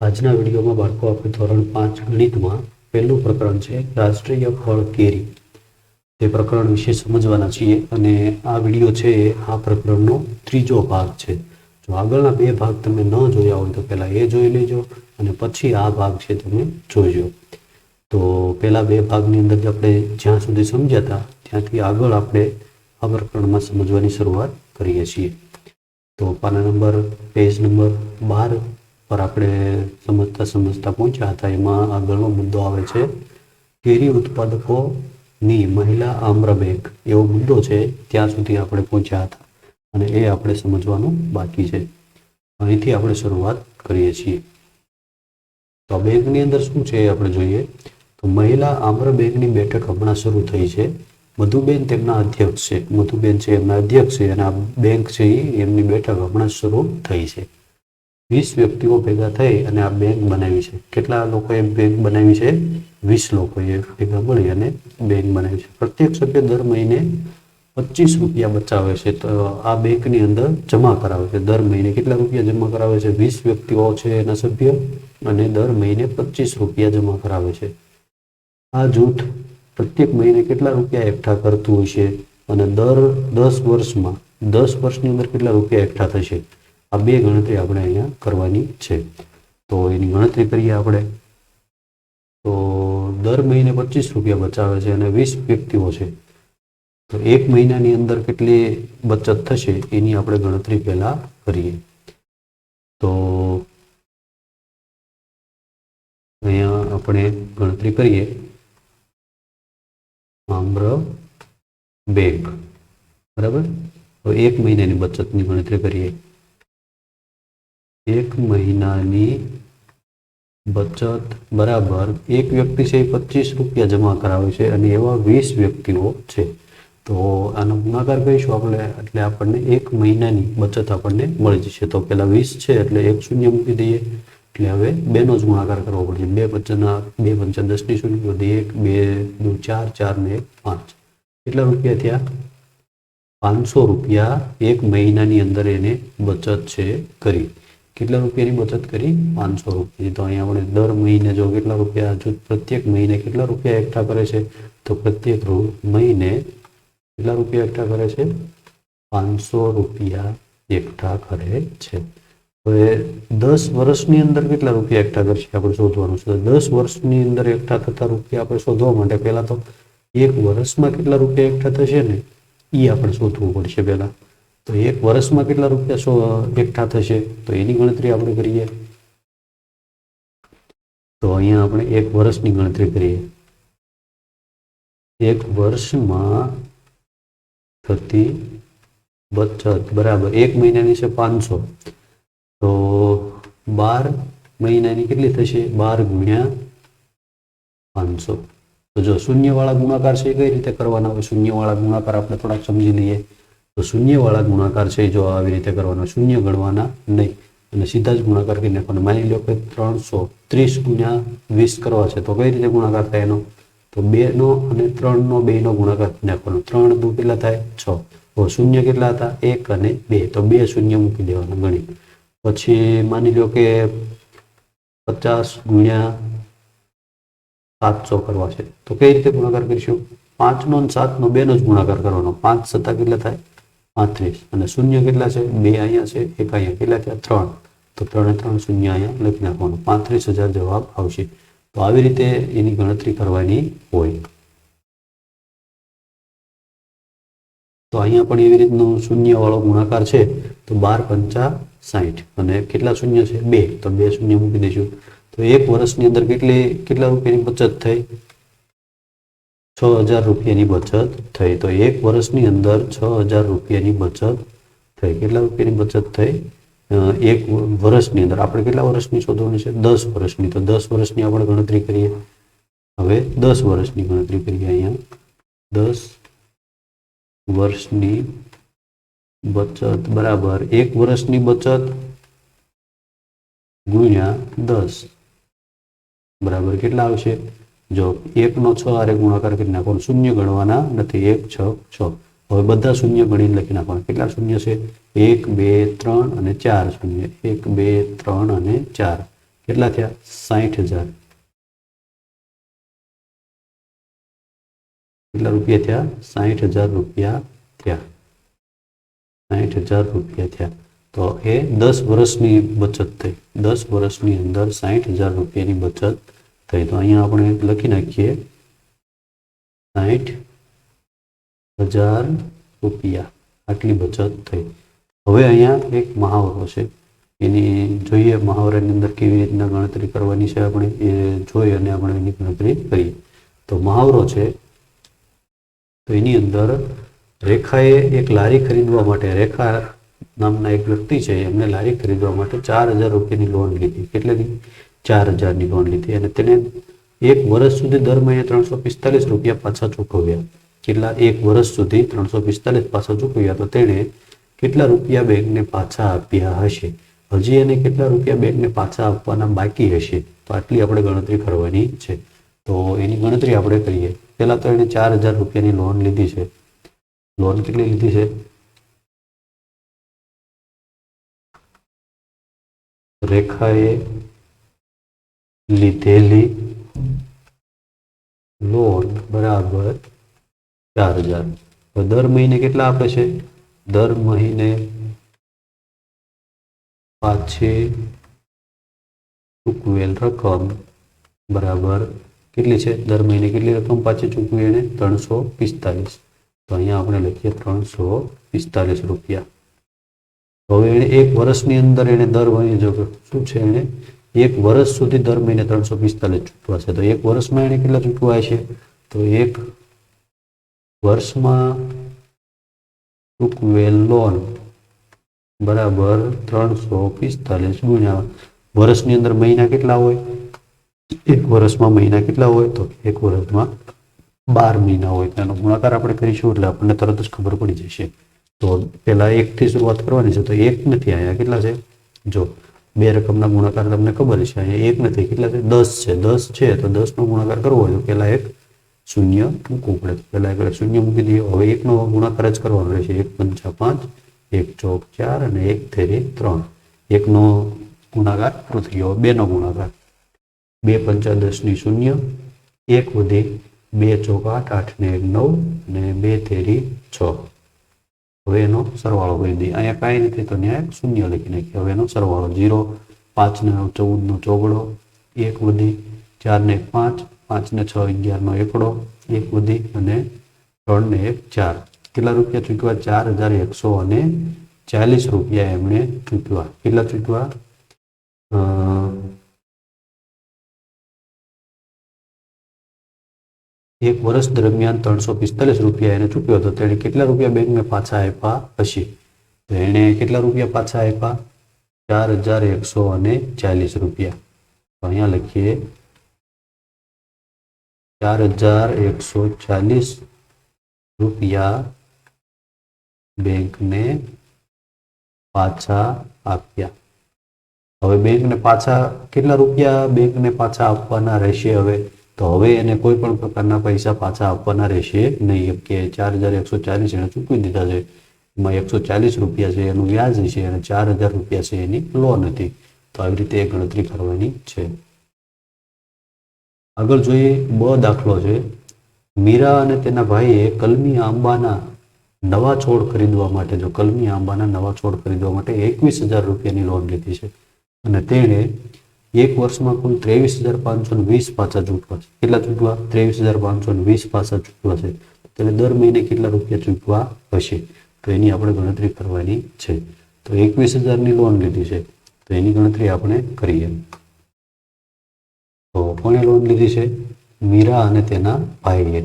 આજના વિડીયોમાં બાળકો આપણે ધોરણ પાંચ ગણિતમાં પહેલું પ્રકરણ છે રાષ્ટ્રીય ફળ કેરી. તે પ્રકરણ વિશે સમજવાના છીએ અને આ વીડિયો છે આ પ્રકરણનો ત્રીજો ભાગ છે. જો આગળના બે ભાગ તમે ન જોયા હોય તો પહેલાં એ જોઈ લેજો અને પછી આ ભાગ છે તમે જોઈજો તો પહેલા બે ભાગની અંદર આપણે જ્યાં સુધી સમજ્યા હતા, ત્યાંથી આગળ આપણે આ પ્રકરણમાં સમજવાની શરૂઆત કરીએ છીએ. તો પાના નંબર, પેજ નંબર બાર પર આપણે સમજતા સમજતા પહોંચ્યા હતા. એમાં આગળનો મુદ્દો આવે છે, કેરી ઉત્પાદકોની મહિલા આમ્ર એવો મુદ્દો છે, ત્યાં સુધી આપણે પહોંચ્યા હતા અને એ આપણે સમજવાનું બાકી છે. અહીંથી આપણે શરૂઆત કરીએ છીએ. તો બેંકની અંદર શું છે એ આપણે જોઈએ, તો મહિલા આમ્ર બેંકની બેઠક હમણાં શરૂ થઈ છે. મધુબેન તેમના અધ્યક્ષ છે. મધુબેન છે એમના અધ્યક્ષ છે અને આ બેંક છે એમની બેઠક હમણાં શરૂ થઈ છે. વીસ વ્યક્તિઓ ભેગા થઈ અને આ બેંક બનાવી છે. કેટલા લોકોએ બેંક બનાવી છે? વીસ લોકોએ ભેગા મળી અને બેંક બનાવી છે. પ્રત્યેક સભ્ય દર મહિને પચીસ રૂપિયા બચાવે છે. તો આ બેંકની અંદર જમા કરાવે છે. દર મહિને કેટલા રૂપિયા જમા કરાવે છે? વીસ વ્યક્તિઓ છે એના સભ્ય અને દર મહિને પચીસ રૂપિયા જમા કરાવે છે. આ જૂથ પ્રત્યેક મહિને કેટલા રૂપિયા એકઠા કરતું હોય છે? અને દર દસ વર્ષમાં, દસ વર્ષની અંદર કેટલા રૂપિયા એકઠા થશે? આ બે ગણતરી આપણે અહીંયા કરવાની છે. તો એની ગણતરી કરીએ આપણે. તો દર મહિને પચીસ રૂપિયા બચાવે છે અને વીસ વ્યક્તિઓ છે. તો એક મહિનાની અંદર કેટલી બચત થશે એની આપણે ગણતરી પહેલાં કરીએ. તો અહીંયા આપણે ગણતરી કરીએ. આમ્ર બેગ બરાબર? તો એક મહિનાની બચતની ગણતરી કરીએ. એક મહિનાની બચત બરાબર. એક વ્યક્તિ છે એ પચીસ રૂપિયા જમા કરાવે છે અને એવા વીસ વ્યક્તિઓ છે. તો આનો ગુણાકાર કરીશું આપણે, એટલે આપણને એક મહિનાની બચત આપણને મળી જશે. તો પેલા વીસ છે, એટલે એક શૂન્ય મૂકી દઈએ. એટલે હવે બેનો જ ગુણાકાર કરવો પડશે. બે પંચના, બે પંચા દસની શૂન્ય વધી એક, બે, દુ, ચાર ચાર ને એક, પાંચ. કેટલા રૂપિયા થયા? પાંચસો રૂપિયા એક મહિનાની અંદર એને બચત છે કરી. કેટલા રૂપિયાની બચત કરી? પાંચસો રૂપિયાની. તો અહીંયા આપણે દર મહિને જો કેટલા રૂપિયા જો પ્રત્યેક મહિને કેટલા રૂપિયા એકઠા કરે છે? તો પ્રત્યેક મહિને કેટલા રૂપિયા એકઠા કરે છે? પાંચસો રૂપિયા એકઠા કરે છે. હવે દસ વર્ષની અંદર કેટલા રૂપિયા એકઠા કરશે આપણે શોધવાનું છે? દસ વર્ષની અંદર એકઠા થતા રૂપિયા આપણે શોધવા માટે પહેલાં તો એક વર્ષમાં કેટલા રૂપિયા એકઠા થશે ને? એ આપણે શોધવું પડશે પહેલા. તો એક વર્ષમાં કેટલા રૂપિયા સો એકઠા થશે? તો એની ગણતરી આપણે કરીએ. તો અહીંયા આપણે એક વર્ષની ગણતરી કરીએ. એક વર્ષમાં થતી બચત, બરાબર, એક મહિનાની છે પાંચસો. તો બાર મહિનાની કેટલી થશે? બાર ગુણ્યા પાંચસો. તો જો શૂન્યવાળા ગુણાકાર છે કઈ રીતે કરવાના? હોય શૂન્યવાળા ગુણાકાર આપણે થોડાક સમજી લઈએ. તો શૂન્યવાળા ગુણાકાર છે, જો આવી રીતે કરવાના શૂન્ય ગણવાના નહીં. અને સીધા જ ગુણાકાર કરી નાખવાનો માની લો કે ત્રણસો ત્રીસ ગુણ્યા વીસ કરવા છે, તો કઈ રીતે ગુણાકાર થાય એનો? તો બેનો અને ત્રણનો બેનો ગુણાકાર કરી નાખવાનો. ત્રણ દુ કેટલા થાય? છ. તો શૂન્ય કેટલા હતા? એક અને બે. તો બે શૂન્ય મૂકી દેવાના, ગણી. પછી માની લો કે પચાસ ગુણ્યા સાતસો કરવા છે. તો કઈ રીતે ગુણાકાર કરીશું? પાંચનો અને સાતનો બેનો જ ગુણાકાર કરવાનો. પાંચ સત્તા કેટલા થાય? પાંત્રીસ અને શૂન્ય કેટલા છે? બે અહીંયા છે, એક અહીંયા. કેટલા થયા? ત્રણ. તો ત્રણે ત્રણ શૂન્ય અહીંયા લખી નાખવાનું. પાંત્રીસ હજાર જવાબ આવશે. તો આવી રીતે એની ગણતરી કરવાની હોય. તો અહીંયા પણ એવી રીતનું શૂન્ય વાળો ગુણાકાર છે. તો બાર પંચા સાઠ. અને કેટલા શૂન્ય છે? બે. તો બે શૂન્ય મૂકી દઈશું. તો એક વર્ષની અંદર કેટલી, કેટલા રૂપિયાની બચત થઈ? છ હજાર રૂપિયાની બચત થઈ. તો એક વર્ષની અંદર છ હજાર રૂપિયાની બચત થઈ. કેટલા રૂપિયાની બચત થઈ? એક વર્ષની અંદર. આપણે કેટલા વર્ષની શોધવાની છે? દસ વર્ષની. તો દસ વર્ષની આપણે ગણતરી કરીએ. હવે દસ વર્ષની ગણતરી કરીએ અહીંયા. દસ વર્ષની બચત બરાબર. એક વર્ષની બચત ગુણ્યા દસ. બરાબર. કેટલા આવશે? જો એકનો છ હારે ગુણાકાર કરી નાખવાનો, શૂન્ય ગણવાના નથી, એક, છ છ. હવે બધા શૂન્ય ગણીને લખી નાખવાના. કેટલા શૂન્ય છે? એક, બે, ત્રણ અને ચાર શૂન્ય. એક, બે, ત્રણ અને ચાર. કેટલા થયા? સાહીઠ હજાર. કેટલા રૂપિયા થયા? સાહીઠ હજાર રૂપિયા થયા. સાહીઠ હજાર રૂપિયા થયા. તો એ દસ વર્ષની બચત થઈ. દસ વર્ષની અંદર સાહીઠ હજાર રૂપિયાની બચત થઈ તો અહીંયા આપણે લખી નાખીએ. સાઠ હજાર રૂપિયા. આટલી બચત થઈ. હવે અહીંયા એક મહાવરો છે. એની જોઈએ મહાવરાની અંદર કેવી રીતના ગણતરી કરવાની છે આપણે. એ જોઈ અને આપણે એની ગણતરી કરીએ. તો મહાવરો છે. તો એની અંદર રેખાએ એક લારી ખરીદવા માટે, રેખા નામના એક વ્યક્તિ છે, એમને લારી ખરીદવા માટે ચાર હજાર રૂપિયાની લોન લીધી. કેટલીની? ચાર હજારની લોન લીધી અને તેને એક વર્ષ સુધી દર મહિને ત્રણસો પિસ્તાલીસ રૂપિયા પાછા ચૂકવ્યા. કેટલા? એક વર્ષ સુધી ત્રણસો પિસ્તાલીસ પાછા ચૂકવ્યા. તો તેણે કેટલા રૂપિયા બેંકને પાછા આપ્યા હશે? હજી એને કેટલા રૂપિયા બેંકને પાછા આપવાના બાકી હશે? તો આટલી આપણે ગણતરી કરવાની છે. તો એની ગણતરી આપણે કરીએ. પહેલાં તો એણે ચાર હજાર રૂપિયાની લોન લીધી છે. લોન કેટલી લીધી છે? રેખાએ લીધેલી લોન બરાબર ચાર હજાર. તો દર મહિને કેટલા આપે છે? દર મહિને પાછી ચૂકવેલ રકમ બરાબર કેટલી છે? દર મહિને કેટલી રકમ? પાછી ચૂકવી એને ત્રણસો પિસ્તાલીસ. તો અહીંયા આપણે લખીએ ત્રણસો પિસ્તાલીસ રૂપિયા. હવે એણે એક વર્ષની અંદર એણે દર મહિને જો શું છે એણે એક વર્ષ સુધી દર મહિને ત્રણસો પિસ્તાલીસ ચૂકવા છે તો એક વર્ષમાં એણે કેટલા છૂટવાય છે? તો એક વર્ષમાં ચૂકવેલ લોન બરાબર ત્રણસો પિસ્તાલીસ ગુણ્યા વર્ષની અંદર મહિના કેટલા હોય? એક વર્ષમાં મહિના કેટલા હોય? તો એક વર્ષમાં બાર મહિના હોય. તેનો ગુણાકાર આપણે કરીશું એટલે આપણને તરત જ ખબર પડી જશે. તો પહેલા એકથી શરૂઆત કરવાની છે. તો એક નથી અહીંયા કેટલા છે? જો બે રકમના ગુણાકાર તમને ખબર છે. અહીંયા એક નથી, કેટલા છે? દસ છે. દસ છે તો દસનો ગુણાકાર કરવો હોય તો પહેલાં એક શૂન્ય મૂકવું પડે. પહેલા એક શૂન્ય મૂકી દઈએ. હવે એકનો ગુણાકાર જ કરવાનો રહેશે. એક પંચા પાંચ, એક ચોક ચાર અને એક થેરી ત્રણ. એકનો ગુણાકાર પૂરો થઈ ગયો બેનો ગુણાકાર. બે પંચા દસની શૂન્ય, એક વધી બે ચોક આઠ આઠ ને એક નવ અને બે તેરી છ. હવે એનો સરવાળો કરી દઈએ અહીંયા કાંઈ નથી તો ત્યાં શૂન્ય લખી નાખીએ હવે એનો સરવાળો જીરો પાંચ ને ચૌદનો ચોગડો એક વધી ચારને એક પાંચ પાંચને છ અગિયારનો એકડો એક વધી અને ત્રણને એક ચાર કેટલા રૂપિયા ચૂકવા ચાર હજાર એકસો અને ચાલીસ રૂપિયા એમણે ચૂકવા કેટલા ચૂકવ્યા એક વર્ષ દરમિયાન ત્રણસો પિસ્તાલીસ રૂપિયા એને ચૂક્યો હતો. તેણે કેટલા રૂપિયા બેંકને પાછા આપ્યા હશે તો એણે કેટલા રૂપિયા પાછા આપ્યા? ચાર હજાર એકસો અને ચાલીસ રૂપિયા. અહીંયા લખીએ. ચાર હજાર એકસો ચાલીસ રૂપિયા બેંકને પાછા આપ્યા. હવે બેંકને પાછા કેટલા રૂપિયા બેંકને પાછા આપવાના રહેશે હવે? તો હવે એને કોઈ પણ પ્રકારના પૈસા પાછા આપવાના રહેશે નહીં. કે ચાર હજાર એકસો ચાલીસ એને ચૂકવી દીધા છે. એમાં એકસો ચાલીસ રૂપિયા છે, એનું વ્યાજ છે અને ચાર હજાર રૂપિયા છે એની લોન હતી. તો આવી રીતે ગણતરી કરવાની છે. આગળ જોઈએ બ દાખલો છે. મીરા અને તેના ભાઈએ કલમી આંબાના નવા છોડ ખરીદવા માટે, જો કલમી આંબાના નવા છોડ ખરીદવા માટે એકવીસ હજાર રૂપિયાની લોન લીધી છે. અને તેણે એક વર્ષમાં કુલ ત્રેવીસ હજાર પાંચસો વીસ પાછા ચૂકવા છે. કેટલા ચૂકવા? ત્રેવીસ હજાર પાંચસો વીસ પાછા ચૂકવા છે. તેને દર મહિને કેટલા રૂપિયા ચૂકવા હશે? તો એની આપણે ગણતરી કરવાની છે. તો એકવીસ હજારની લોન લીધી છે. તો એની ગણતરી આપણે કરીએ. તો કોણે લોન લીધી છે? મીરા અને તેના ભાઈએ.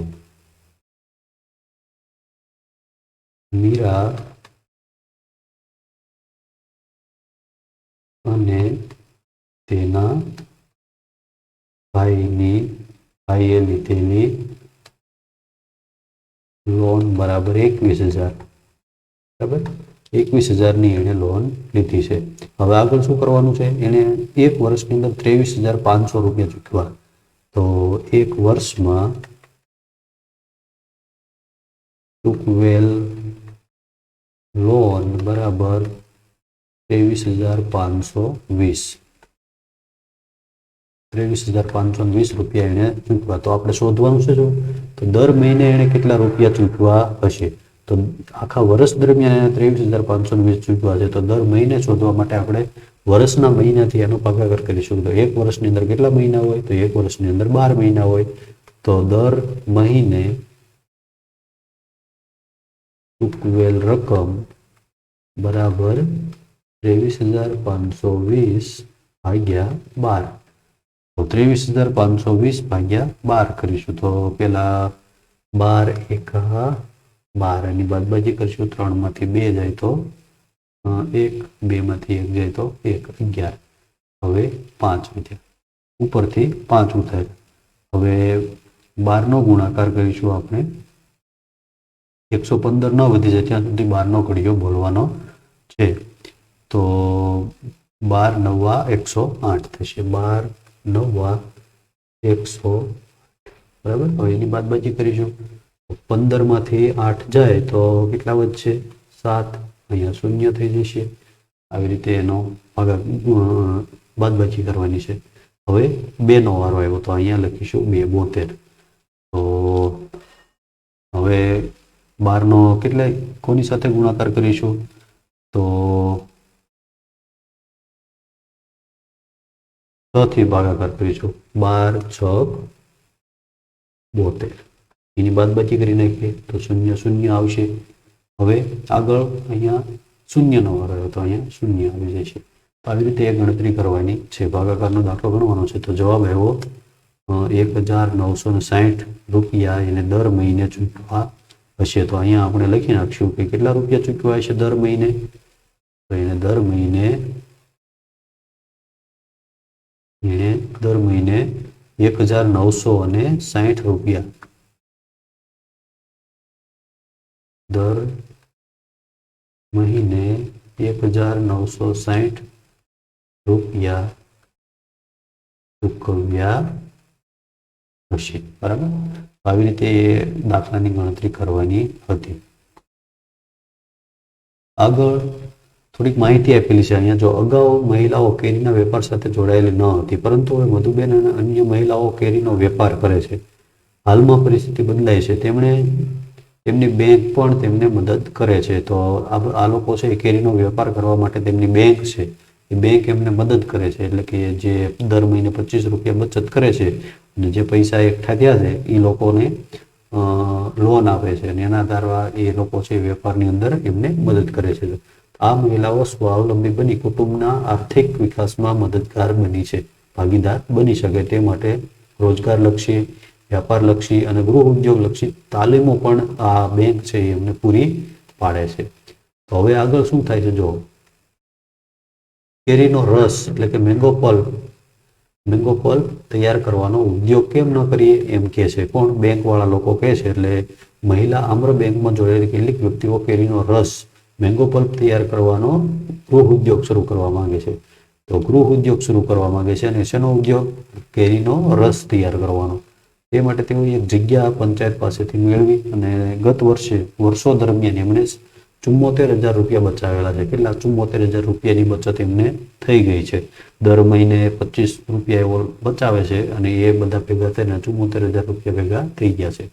મીરા અને તેના ભાઈની ભાઈએ લીધેલી લોન બરાબર એકવીસ હજાર બરાબર એકવીસ હજારની એણે લોન લીધી છે હવે આગળ શું કરવાનું છે એણે એક વર્ષની અંદર ત્રેવીસ હજાર પાંચસો રૂપિયા ચૂકવા તો એક વર્ષમાં ચૂકવેલ લોન બરાબર ત્રેવીસ હજાર પાંચસો વીસ ત્રેવીસ હજાર પાંચસો વીસ રૂપિયા એણે ચૂકવા તો આપણે શોધવાનું છે? શું તો દર મહિને એણે કેટલા રૂપિયા ચૂકવા હશે? તો આખા વર્ષ દરમિયાન એને ત્રેવીસ હજાર પાંચસો વીસ ચૂકવા છે. તો દર મહિને શોધવા માટે આપણે વર્ષના મહિનાથી એનો ભાગાકાર કરીશું. તો એક વર્ષની અંદર કેટલા મહિના હોય? તો એક વર્ષની અંદર બાર મહિના હોય. તો દર મહિને ચૂકવેલ રકમ બરાબર ત્રેવીસ હજાર પાંચસો વીસ ભાગ્યા બાર. તો ત્રેવીસ હજાર પાંચસો વીસ ભાગ્યા બાર કરીશું. તો પેલા બાર એક બાર એની બાદબાજી કરીશું. ત્રણમાંથી બે જાય તો એક, બેમાંથી એક જાય તો એક, અગિયાર. હવે પાંચ વધ્યા ઉપરથી પાંચ થાય. હવે બારનો ગુણાકાર કરીશું આપણે. એકસો પંદર ન વધી જાય ત્યાં સુધી બારનો ઘડિયો બોલવાનો છે. તો બાર નવા એકસો આઠ થશે. બાર નવા એકસો બરાબર? હવે એની બાદબાકી કરીશું. પંદરમાંથી આઠ જાય તો કેટલા વધશે? સાત. અહીંયા શૂન્ય થઈ જશે. આવી રીતે એનો આગળ બાદબાકી કરવાની છે. હવે બેનો વારો આવ્યો તો અહીંયા લખીશું બે બોતેર. તો હવે બારનો કેટલા, કોની સાથે ગુણાકાર કરીશું? તો છ થી ભાગાકાર કરીશું બાર, છ, બોતેર. એની બાદ બાદબાકી કરી નાખીએ તો શૂન્ય શૂન્ય આવશે. હવે આગળ અહીંયા શૂન્યનો વાર આવ્યો તો અહીંયા શૂન્ય આવી જશે તો આવી રીતે એ ગણતરી કરવાની છે. ભાગાકારનો દાખલો ગણવાનો છે. તો જવાબ આવ્યો એક હજાર નવસો ને સાહીઠ રૂપિયા એને દર મહિને ચૂકવા હશે. તો અહીંયા આપણે લખી નાખશું કે કેટલા રૂપિયા ચૂકવા હશે દર મહિને? તો એને દર મહિને એણે દર મહિને એક હજાર નવસો અને સાહીઠ રૂપિયા. દર મહિને એક હજાર નવસો સાહીઠ રૂપિયા ચૂકવ્યા હશે. બરાબર? આવી રીતે એ દાખલાની ગણતરી કરવાની હતી. આગળ થોડીક માહિતી આપેલી છે. અહીંયા જો અગાઉ મહિલાઓ કેરીના વેપાર સાથે જોડાયેલી ન હતી, પરંતુ હવે મધુબેન અને અન્ય મહિલાઓ કેરીનો વેપાર કરે છે. હાલમાં પરિસ્થિતિ બદલાય છે. તેમણે તેમની બેંક પણ તેમને મદદ કરે છે. તો આ લોકો છે એ કેરીનો વેપાર કરવા માટે તેમની બેંક છે. એ બેંક એમને મદદ કરે છે. એટલે કે જે દર મહિને પચીસ રૂપિયા બચત કરે છે અને જે પૈસા એકઠા થયા છે, એ લોકોને લોન આપે છે. અને એના દ્વારા એ લોકો છે વેપારની અંદર એમને મદદ કરે છે. આ મહિલાઓ સ્વાવલંબી બની કુટુંબના આર્થિક વિકાસમાં મદદગાર બની છે. ભાગીદાર બની શકે તે માટે રોજગારલક્ષી, વ્યાપારલક્ષી અને ગૃહ ઉદ્યોગલક્ષી તાલીમો પણ આ બેંક છે એમને પૂરી પાડે છે. હવે આગળ શું થાય છે? જો કેરીનો રસ એટલે કે મેંગો પલ્પ તૈયાર કરવાનો ઉદ્યોગ કેમ ન કરીએ એમ કે છે. કોણ? બેંકવાળા લોકો કહે છે. એટલે મહિલા આમ્ર બેંકમાં જોડાયેલી કેટલીક વ્યક્તિઓ કેરીનો રસ મેંગો પલ્પ તૈયાર કરવાનો ગૃહ ઉદ્યોગ શરૂ કરવા માંગે છે. તો ગૃહ ઉદ્યોગ શરૂ કરવા માંગે છે અને શેનો ઉદ્યોગ? કેરીનો રસ તૈયાર કરવાનો. તે માટે તેઓ એક જગ્યા પંચાયત પાસેથી મેળવી અને ગત વર્ષે, વર્ષો દરમિયાન એમણે ચુમ્મોતેર હજાર રૂપિયા બચાવેલા છે. કેટલા? ચુમ્મોતેર હજાર રૂપિયાની બચત એમને થઈ ગઈ છે. દર મહિને પચીસ રૂપિયા એવો બચાવે છે અને એ બધા ભેગા થઈને ચુમ્મોતેર હજાર રૂપિયા ભેગા થઈ ગયા છે.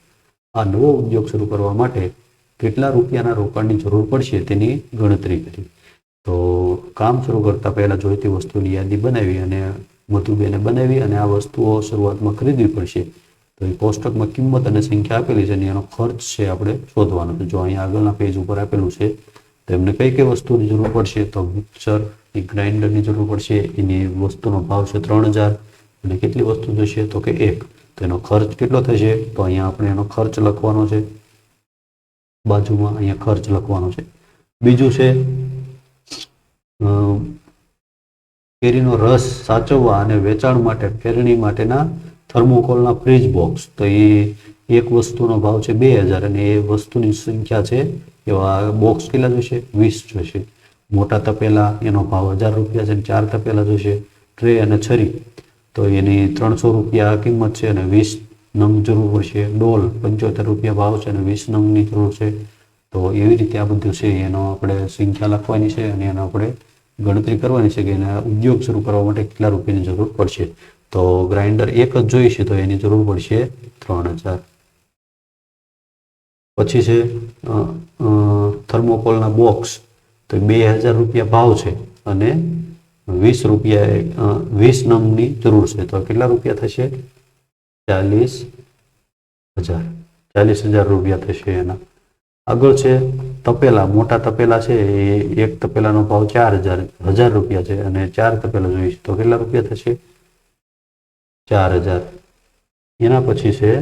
આ નવો ઉદ્યોગ શરૂ કરવા માટે કેટલા રૂપિયાના રોકાણની જરૂર પડશે તેની ગણતરી કરી. તો કામ શરૂ કરતા પહેલા જોઈતી વસ્તુની યાદી બનાવી અને મધુબેને બનાવી અને આ વસ્તુઓ શરૂઆતમાં ખરીદવી પડશે. તો એ કોષ્ટકમાં કિંમત અને સંખ્યા આપેલી છે અને એનો ખર્ચ છે આપણે શોધવાનો. જો અહીંયા આગળના પેજ ઉપર આપેલું છે, તો એમને કઈ કઈ વસ્તુની જરૂર પડશે? તો મિક્સર, એ ગ્રાઇન્ડરની જરૂર પડશે, એની વસ્તુનો ભાવ છે ત્રણ હજાર. અને કેટલી વસ્તુ જોશે? તો કે એક. તો એનો ખર્ચ કેટલો થશે? તો અહીંયા આપણે એનો ખર્ચ લખવાનો છે. બાજુમાં અહીંયા ખર્ચ લખવાનો છે. બીજું છે કેરીનો રસ સાચવવા અને વેચાણ માટે, ફેરણી માટેના થર્મોકોલના ફ્રીજ બોક્સ. તો એ એક વસ્તુનો ભાવ છે બે હજાર અને એ વસ્તુની સંખ્યા છે એવા બોક્સ કેટલા જોઈશે? વીસ જોઈશે. મોટા તપેલા, એનો ભાવ હજાર રૂપિયા છે ચાર તપેલા જોઈશે. ટ્રે અને છરી. તો એની ત્રણસો રૂપિયા કિંમત છે અને વીસ નંગ જરૂર પડશે ડોલ પંચોતેર રૂપિયા ભાવ છે અને વીસ નંગની જરૂર છે. તો એવી રીતે આ બધું છે, એનો આપણે સંખ્યા લખવાની છે અને એનો આપણે ગણતરી કરવાની છે કે એના ઉદ્યોગ શરૂ કરવા માટે કેટલા રૂપિયાની જરૂર પડશે. તો ગ્રાઇન્ડર એક જ જોઈશે તો એની જરૂર પડશે ત્રણ હજાર. પછી છે થર્મોકોલના બોક્સ, તો બે હજાર રૂપિયા ભાવ છે અને વીસ રૂપિયા વીસ નંગની જરૂર છે. તો કેટલા રૂપિયા થશે? ચાલીસ હજાર. ચાલીસ હજાર રૂપિયા થશે એના. આગળ છે તપેલા. મોટા તપેલા છે એ એક તપેલાનો ભાવ ચાર હજાર હજાર રૂપિયા છે અને ચાર તપેલા જોઈએ તો કેટલા રૂપિયા થશે? ચાર હજાર. એના પછી છે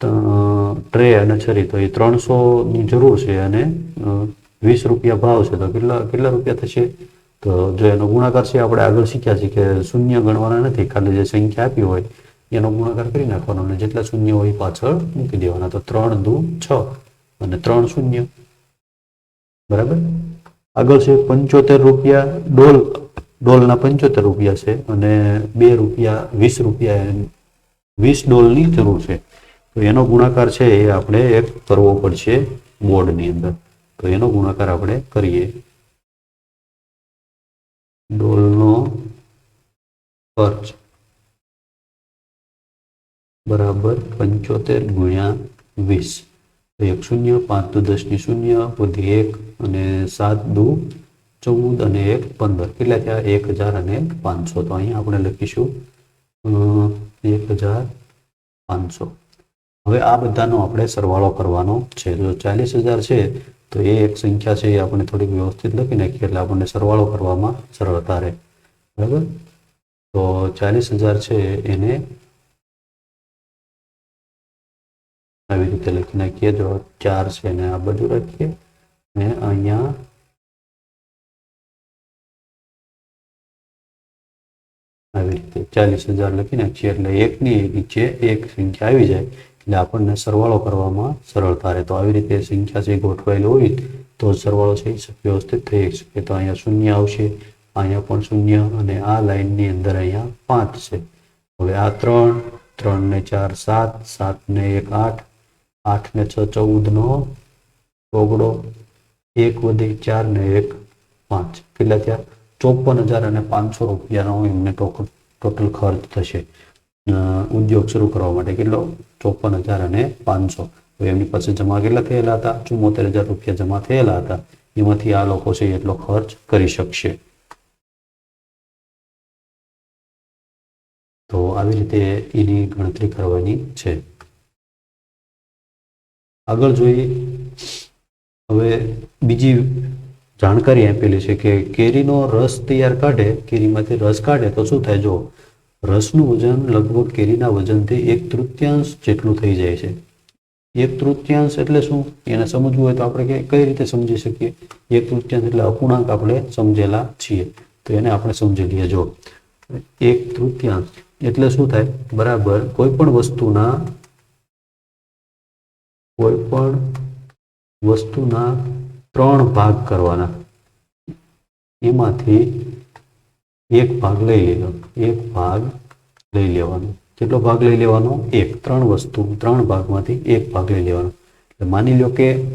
ટ્રે અને છરી. તો એ ત્રણસો ની જરૂર છે અને વીસ રૂપિયા ભાવ છે. તો કેટલા કેટલા રૂપિયા થશે? તો જો એનો ગુણાકાર છે, આપણે આગળ શીખ્યા છીએ કે શૂન્ય ગણવાના નથી. ખાલી જે સંખ્યા આપી હોય એનો ગુણાકાર કરી નાખવાનો અને જેટલા શૂન્ય હોય પાછળ મૂકી દેવાના. તો ત્રણ દુ છ અને ત્રણ શૂન્ય. બરાબર? આગળ છે પંચોતેર રૂપિયા ડોલ. ડોલના પંચોતેર રૂપિયા છે અને બે રૂપિયા વીસ રૂપિયા વીસ ડોલની જરૂર છે. તો એનો ગુણાકાર છે એ આપણે એક કરવો પડશે બોર્ડની અંદર. તો એનો ગુણાકાર આપણે કરીએ. ડોલનો ખર્ચ. બરાબર પંચોતેર ગુણ્યા વીસ. એક શૂન્ય, પાંચ દુ દસની શૂન્ય બધી એક અને સાત દુ ચૌદ અને એક પંદર. કેટલા થયા? એક હજાર અને પાંચસો. તો અહીંયા આપણે લખીશું એક હજાર પાંચસો. હવે આ બધાનો આપણે સરવાળો કરવાનો છે. જો ચાલીસ હજાર છે, તો એ એક સંખ્યા છે એ આપણે થોડીક વ્યવસ્થિત લખી નાખીએ એટલે આપણને સરવાળો કરવામાં સરળતા રહે. બરાબર? તો ચાલીસ હજાર છે એને આવી રીતે લખી નાખીએ જો ચાર છે ને આ બધું રાખીએ ને અહીંયા આવી રીતે ચાલીસ હજાર લખી નાખીએ એટલે એકની નીચે એક સંખ્યા આવી જાય. એટલે આપણને સરવાળો કરવામાં સરળતા રહે તો આવી રીતે સંખ્યા છે ગોઠવાયેલી હોય તો સરવાળો છે વ્યવસ્થિત થઈ શકે. તો અહીંયા શૂન્ય આવશે, અહીંયા પણ શૂન્ય અને આ લાઇનની અંદર અહીંયા પાંચ છે. હવે આ ત્રણ ત્રણ ને ચાર સાત સાત ને એક આઠ આઠ ને છ ચૌદ નો ચોગડો, એક વધી ચાર ને એક, પાંચ. કેટલા થયા? ચોપન હજાર અને પાંચસો રૂપિયાનો એમને ટોટલ ખર્ચ થશે. ઉદ્યોગ શરૂ કરવા માટે કેટલો? ચોપન હજાર અને પાંચસો. એમની પાસે જમા કેટલા થયેલા હતા? ચુમ્મોતેર હજાર રૂપિયા જમા થયેલા હતા. એમાંથી આ લોકો છે એટલો ખર્ચ કરી શકશે. તો આવી રીતે એની ગણતરી કરવાની છે. આગળ જોઈએ હવે બીજી જાણકારી આપેલી છે કે કેરીનો રસ તૈયાર કાઢે, કેરીમાંથી રસ કાઢે, તો શું થાય? જો રસનું વજન લગભગ કેરીના વજનથી એક તૃતીયાંશ જેટલું થઈ જાય છે. એક તૃતીયાંશ એટલે શું? એને સમજવું હોય તો આપણે કે- કઈ રીતે સમજી શકીએ? એક તૃતીયાંશ એટલે અપૂર્ણાંક આપણે સમજેલા છીએ. તો એને આપણે સમજી લઈએ. જો એક તૃતીયાંશ એટલે શું થાય? બરાબર, કોઈ પણ વસ્તુના કોઈ પણ વસ્તુના ત્રણ ભાગ કરવાના. એમાંથી એક ભાગ લઈ લેવાનો, એક ભાગ લઈ લેવાનો. કેટલો ભાગ લઈ લેવાનો? એક. ત્રણ વસ્તુ, ત્રણ ભાગમાંથી એક ભાગ લઈ લેવાનો. એટલે માની લો કે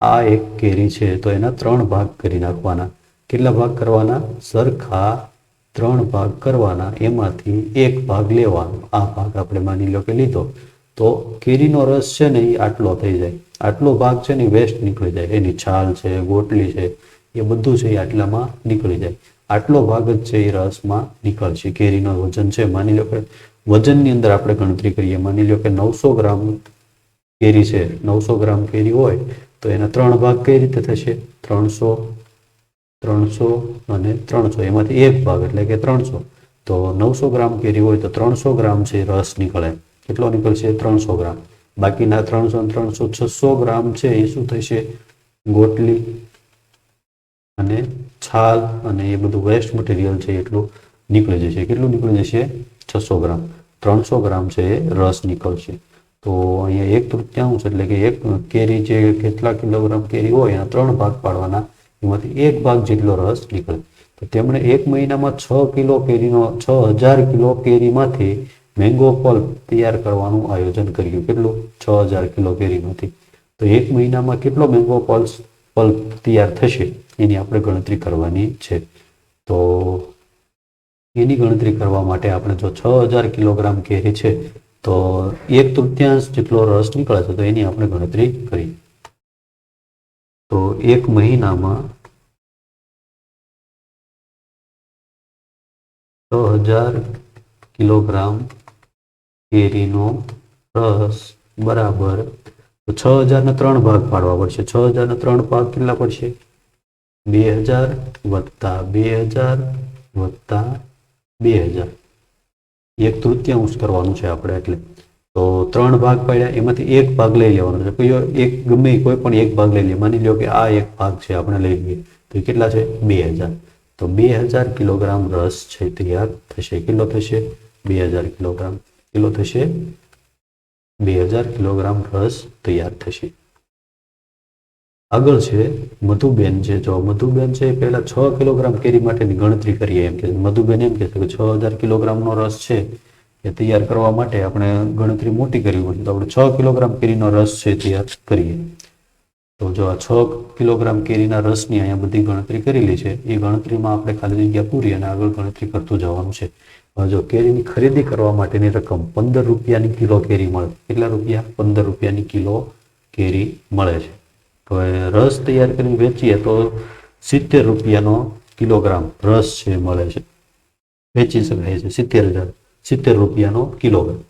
આ એક કેરી છે, તો એના ત્રણ ભાગ કરી નાખવાના. કેટલા ભાગ કરવાના? સરખા ત્રણ ભાગ કરવાના. એમાંથી એક ભાગ લેવાનો. આ ભાગ આપણે માની લો કે લીધો. તો કેરીનો રસ છે ને એ આટલો થઈ જાય. આટલો ભાગ છે ને વેસ્ટ નીકળી જાય. એની છાલ છે, ગોટલી છે, એ બધું છે એ આટલામાં નીકળી જાય. આટલો ભાગ જ છે એ રસમાં નીકળશે. કેરીનો વજન છે, માની લો કે વજનની અંદર આપણે ગણતરી કરીએ. માની લો કે નવસો ગ્રામ કેરી છે. નવસો ગ્રામ કેરી હોય તો એના ત્રણ ભાગ કઈ રીતે થશે? ત્રણસો ત્રણસો અને ત્રણસો. એમાંથી એક ભાગ એટલે કે ત્રણસો. તો નવસો ગ્રામ કેરી હોય તો ત્રણસો ગ્રામ છે રસ નીકળે. કેટલો નીકળશે ત્રણસો ગ્રામ. બાકીના ત્રણસો ત્રણસો છસો ગ્રામ છે, એ શું થશે? ગોટલી અને છાલ અને એ બધું વેસ્ટ મટીરિયલ છે, એટલું નીકળી જશે. કેટલું નીકળી જશે? છસો ગ્રામ. ત્રણસો ગ્રામ છે, એ રસ નીકળશે. તો અહીંયા એક તૃતીયાંશ એટલે કે એક કેરી જે કેટલા કિલોગ્રામ કેરી હોય, એના ત્રણ ભાગ પાડવાના. એમાંથી એક ભાગ જેટલો રસ નીકળે. તો તેમણે એક મહિનામાં છ કિલો કેરીનો, છ હજાર કિલો કેરીમાંથી મેંગો પલ્પ તૈયાર કરવાનું આયોજન કર્યું. કેટલું? છ હજાર કિલો કેરીમાંથી. તો એક મહિનામાં કેટલો મેંગો પલ્સ પલ્પ તૈયાર થશે? એની આપણે ગણતરી કરવાની છે. તો એની ગણતરી કરવા માટે આપણે જો છ હજાર કિલોગ્રામ કેરી છે, તો એક તૃતીયાંશ જેટલો રસ નીકળે છે, તો એની આપણે ગણતરી કરી. તો એક મહિનામાં છ હજાર કિલોગ્રામ કેરીનો રસ બરાબર. તો છ હજારના ત્રણ ભાગ પાડવા પડશે. છ હજારના ત્રણ ભાગ કેટલા પડશે? બે હજાર વત્તા બે હજાર વત્તા બે હજાર. એક તૃતીયાંશ કરવાનું છે આપણે એટલે. તો ત્રણ ભાગ પાડ્યા, એમાંથી એક ભાગ લઈ લેવાનો છે. કોઈ એક ગમે કોઈ પણ એક ભાગ લઈ લે. માની લો કે આ એક ભાગ છે, આપણે લઈ લઈએ. તો કેટલા છે? બે હજાર. તો બે હજાર કિલોગ્રામ રસ છે, તૈયાર થશે. કેટલો થશે? બે હજાર કિલોગ્રામ. કેટલો થશે? બે હજાર કિલોગ્રામ રસ તૈયાર થશે. આગળ છે મધુબેન છે. જો મધુબેન છે પહેલા છ કિલોગ્રામ કેરી માટેની ગણતરી કરીએ. એમ કે મધુબેન એમ કે છે હજાર કિલોગ્રામનો રસ છે એ તૈયાર કરવા માટે આપણે ગણતરી મોટી કરવી પડશે. તો આપણે છ કિલોગ્રામ કેરીનો રસ છે તૈયાર કરીએ. તો જો આ છ કિલોગ્રામ કેરીના રસની અહીંયા બધી ગણતરી કરેલી છે. એ ગણતરીમાં આપણે ખાલી જગ્યા પૂરી અને આગળ ગણતરી કરતું જવાનું છે. જો કેરીની ખરીદી કરવા માટેની રકમ પંદર રૂપિયાની કિલો કેરી મળે. કેટલા રૂપિયા? પંદર રૂપિયાની કિલો કેરી મળે છે. હવે રસ તૈયાર કરીને વેચીએ તો સિત્તેર રૂપિયાનો કિલોગ્રામ રસ છે મળે છે. વેચી શકાય છે. સિત્તેર હજાર. સિત્તેર રૂપિયાનો કિલોગ્રામ.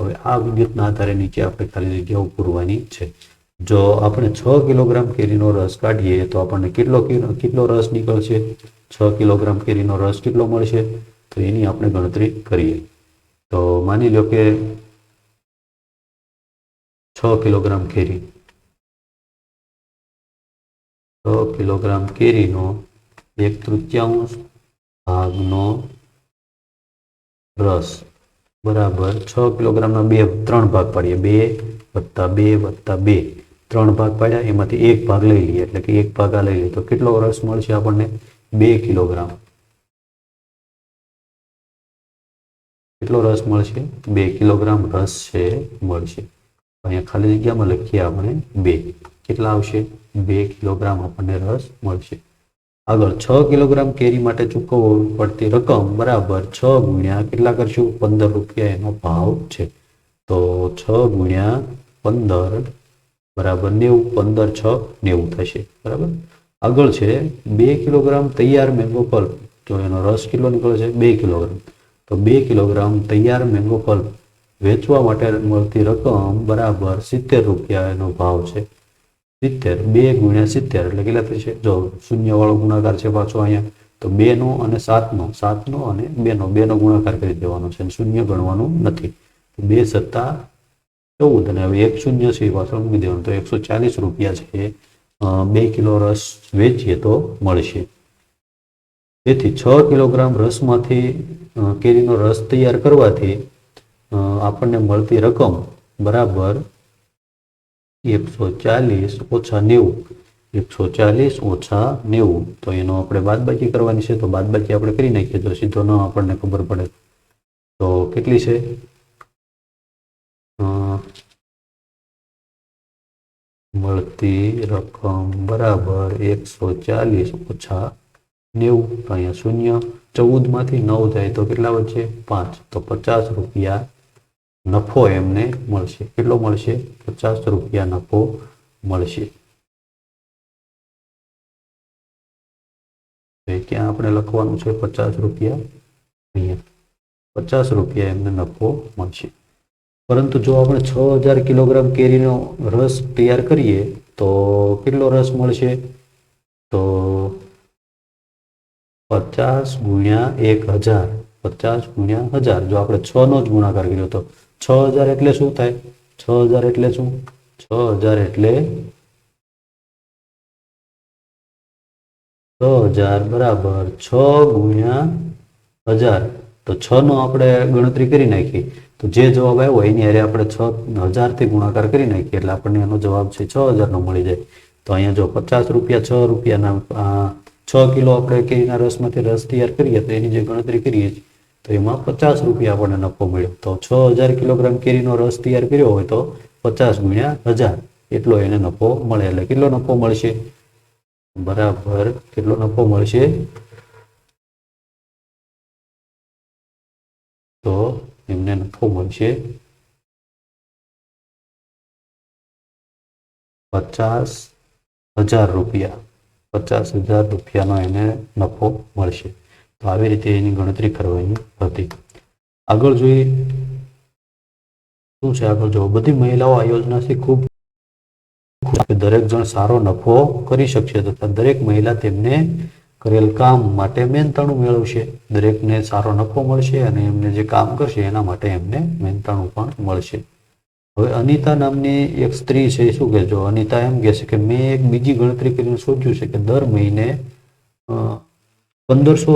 હવે આ વિગતના આધારે નીચે આપણે ખાલી જગ્યાઓ પૂરવાની છે. જો આપણે છ કિલોગ્રામ કેરીનો રસ કાઢીએ તો આપણને કેટલો કેટલો રસ નીકળશે? છ કિલોગ્રામ કેરીનો રસ કેટલો મળશે? તો એની આપણે ગણતરી કરીએ. તો માની લો કે છ કિલોગ્રામ કેરી. છ કિલોગ્રામ કેરીનો એક તૃતીયાંશ ભાગનો રસ. બરાબર, છ કિલોગ્રામના બે, ત્રણ ભાગ પાડીએ. બે વત્તા બે વત્તા બે. ત્રણ ભાગ પાડ્યા, એમાંથી એક ભાગ લઈ લઈએ. એટલે કે એક ભાગ આ લઈ લઈએ. તો કેટલો રસ મળશે આપણને? બે કિલોગ્રામ. કેટલો રસ મળશે? બે કિલોગ્રામ રસ છે, મળશે. અહીંયા ખાલી જગ્યામાં લખીએ આપણે બે. કેટલા આવશે? બે કિલોગ્રામ આપણને રસ મળશે. આગળ છ કિલોગ્રામ કેરી માટે ચૂકવવી પડતી રકમ બરાબર છ ગુણ્યા કેટલા કરશું? પંદર રૂપિયા એનો ભાવ છે. તો છ ગુણ્યા પંદર બરાબર નેવું. પંદર, છ, નેવું થશે. બરાબર? આગળ છે બે કિલોગ્રામ તૈયાર મેંગો પલ્પ. જો એનો રસ કેટલો નીકળે છે? બે કિલોગ્રામ. તો બે કિલોગ્રામ તૈયાર મેંગો ફળ વેચવા માટે મળતી રકમ બરાબર સિત્તેર રૂપિયા એનો ભાવ છે. સિત્તેર, બે ગુણ્યા સિત્તેર એટલે કેટલા થશે જો શૂન્યવાળો ગુણાકાર છે પાછો અહીંયા, તો બેનો અને સાતનો સાતનો અને બેનો બેનો ગુણાકાર કરી દેવાનો છે શૂન્ય ગણવાનું નથી. બે સત્તા ચૌદ અને હવે એક શૂન્ય છે પાછળ મૂકી દેવાનું. તો એકસો ચાલીસ રૂપિયા છે. બે કિલો રસ વેચીએ તો મળશે. તેથી છ કિલોગ્રામ રસમાંથી કેરીનો રસ તૈયાર કરવાથી આપણને મળતી રકમ બરાબર એકસો ચાલીસ ઓછા નેવું. એકસો ચાલીસ ઓછા નેવું. તો એનો આપણે બાદબાકી કરવાની છે, તો બાદબાકી આપણે કરી નાખીએ, તો સીધો ન આપણને ખબર પડે. તો કેટલી છે? મળતી રકમ બરાબર એકસો ચાલીસ ઓછા નેવું તો અહીંયા શૂન્ય. ચૌદમાંથી નવ જાય તો કેટલા વચ્ચે પાંચ. તો પચાસ રૂપિયા નફો એમને મળશે. કેટલો મળશે? પચાસ રૂપિયા નફો મળશે. ક્યાં આપણે લખવાનું છે? પચાસ રૂપિયા અહીંયા. પચાસ રૂપિયા એમને નફો મળશે. પરંતુ જો આપણે છ હજાર કિલોગ્રામ કેરીનો રસ તૈયાર કરીએ તો કેટલો રસ મળશે? તો પચાસ ગુણ્યા એક હજાર. પચાસ ગુણ્યા હજાર. જો આપણે છ નો જ ગુણાકાર કર્યો તો છ હજાર એટલે શું થાય? છ હજાર એટલે શું? છ હજાર એટલે છ હજાર બરાબર છ ગુણ્યા હજાર. તો છ નો આપણે ગણતરી કરી નાખી તો જે જવાબ આવ્યો એની હારે આપણે છ હજારથી ગુણાકાર કરી નાખીએ. એટલે આપણને એનો જવાબ છે છ હજારનો મળી જાય. તો અહીંયા જો પચાસ રૂપિયા છ રૂપિયાના છ કિલો આપણે કેરીના રસમાંથી રસ તૈયાર કરીએ તો એની જે ગણતરી કરીએ છીએ, તો એમાં પચાસ રૂપિયા આપણને નફો મળ્યો. તો છ હજાર કિલોગ્રામ કેરીનો રસ તૈયાર કર્યો હોય તો પચાસ ગુણ્યા હજાર, એટલો એને નફો મળે. એટલે કેટલો નફો મળશે? બરાબર, કેટલો નફો મળશે? તો એમને નફો મળશે પચાસ હજાર રૂપિયા. પચાસ હજાર રૂપિયાનો એને નફો મળશે. તો આવી રીતે એની ગણતરી કરવાની હતી. આગળ જોઈએ, શું છે આગળ જો બધી મહિલાઓ આ યોજનાથી ખૂબ દરેક જણ સારો નફો કરી શકશે તથા દરેક મહિલા તેમને કરેલ કામ માટે મહેનતાણું મેળવશે. દરેકને સારો નફો મળશે અને એમને જે કામ કરશે એના માટે એમને મહેનતાણું પણ મળશે. હવે અનિતા નામની એક સ્ત્રી છે, એ શું કહે જો અનિતા એમ કહે છે કે મેં એક બીજી ગણતરી કરીને સોચ્યું છે કે દર મહિને પંદરસો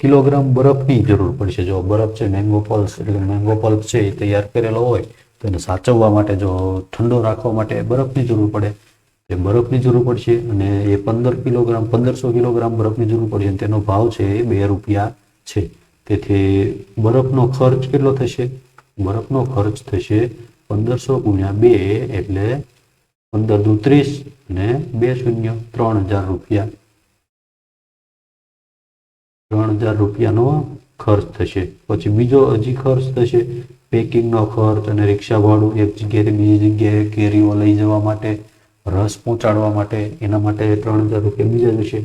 કિલોગ્રામ બરફની જરૂર પડશે. જો બરફ છે મેંગો પલ્સ એટલે મેંગો પલ્પ છે, એ તૈયાર કરેલો હોય, તો એને સાચવવા માટે, જો ઠંડો રાખવા માટે બરફની જરૂર પડે. એ બરફની જરૂર પડશે અને એ પંદર કિલોગ્રામ, પંદરસો કિલોગ્રામ બરફની જરૂર પડશે અને તેનો ભાવ છે એ બે રૂપિયા છે. તેથી બરફનો ખર્ચ કેટલો થશે? બરફનો ખર્ચ થશે પંદરસો ગુણ્યા બે એટલે પંદર દુ ત્રીસ અને બે શૂન્ય ત્રણ હજાર રૂપિયા. ત્રણ હજાર રૂપિયાનો ખર્ચ થશે. પછી બીજો હજી ખર્ચ થશે. પેકિંગનો ખર્ચ અને રિક્ષા ભાડું એક જગ્યાએથી બીજી જગ્યાએ કેરીઓ લઈ જવા માટે, રસ પહોંચાડવા માટે, એના માટે ત્રણ હજાર રૂપિયા બીજા જશે.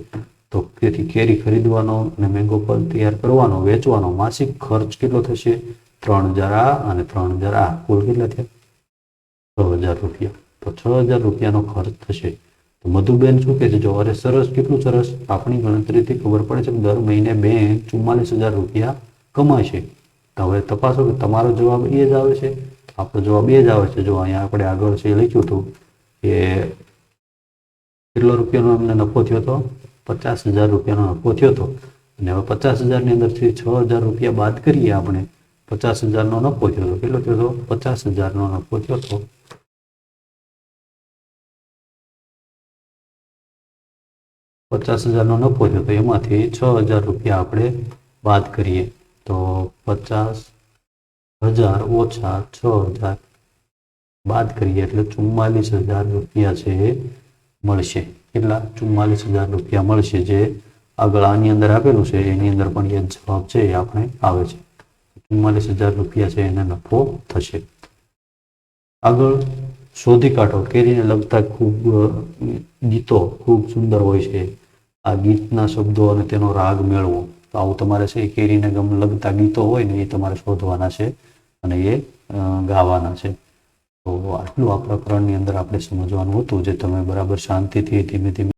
તો તેથી કેરી ખરીદવાનો અને મેંગો ફળ તૈયાર કરવાનો, વેચવાનો માસિક ખર્ચ કેટલો થશે? ત્રણ હજાર આ અને ત્રણ હજાર આ કુલ કેટલા થયા? છ હજાર રૂપિયા. તો છ હજાર રૂપિયાનો ખર્ચ થશે. તો મધુબેન શું કહે છે? જો અરે સરસ, કેટલું સરસ? આપણી ગણતરીથી ખબર પડે છે કે દર મહિને બેંક ચુમ્માલીસ હજાર રૂપિયા કમાય છે તો હવે તપાસો કે તમારો જવાબ એ જ આવે છે? આપણો જવાબ એ જ આવે છે. જો અહીંયા આપણે આગળ છે લખ્યું હતું કે કેટલો રૂપિયાનો અમને નફો થયો હતો? પચાસ હજાર રૂપિયાનો નફો થયો હતો. અને હવે પચાસ હજારની અંદરથી છ હજાર રૂપિયા બાદ કરીએ આપણે. પચાસ હજારનો નફો થયો હતો. કેટલો થયો હતો? પચાસ હજારનો નફો થયો હતો. પચાસ હજારનો નફો થયો તો એમાંથી છ હજાર રૂપિયા આપણે બાદ કરીએ. તો પચાસ હજાર ઓછા છ હજાર બાદ કરીએ એટલે ચુમ્માલીસ હજાર રૂપિયા છે એ મળશે. કેટલા? ચુમ્માલીસ હજાર રૂપિયા મળશે જે આગળ આની અંદર આપેલું છે. એની અંદર પણ એ જવાબ છે એ આપણે આવે છે. ચુમ્માલીસ હજાર રૂપિયા છે એને નફો થશે. આગળ શોધી કાઢો, કેરીને લગતા ખૂબ ગીતો ખૂબ સુંદર હોય છે. આ ગીતના શબ્દો અને તેનો રાગ મેળવો. તો આવું તમારે છે એ કેરીને ગમ લગતા ગીતો હોય ને એ તમારે શોધવાના છે અને એ ગાવાના છે. તો આટલું આ પ્રકરણની અંદર આપણે સમજવાનું હતું, જે તમે બરાબર શાંતિથી ધીમે ધીમે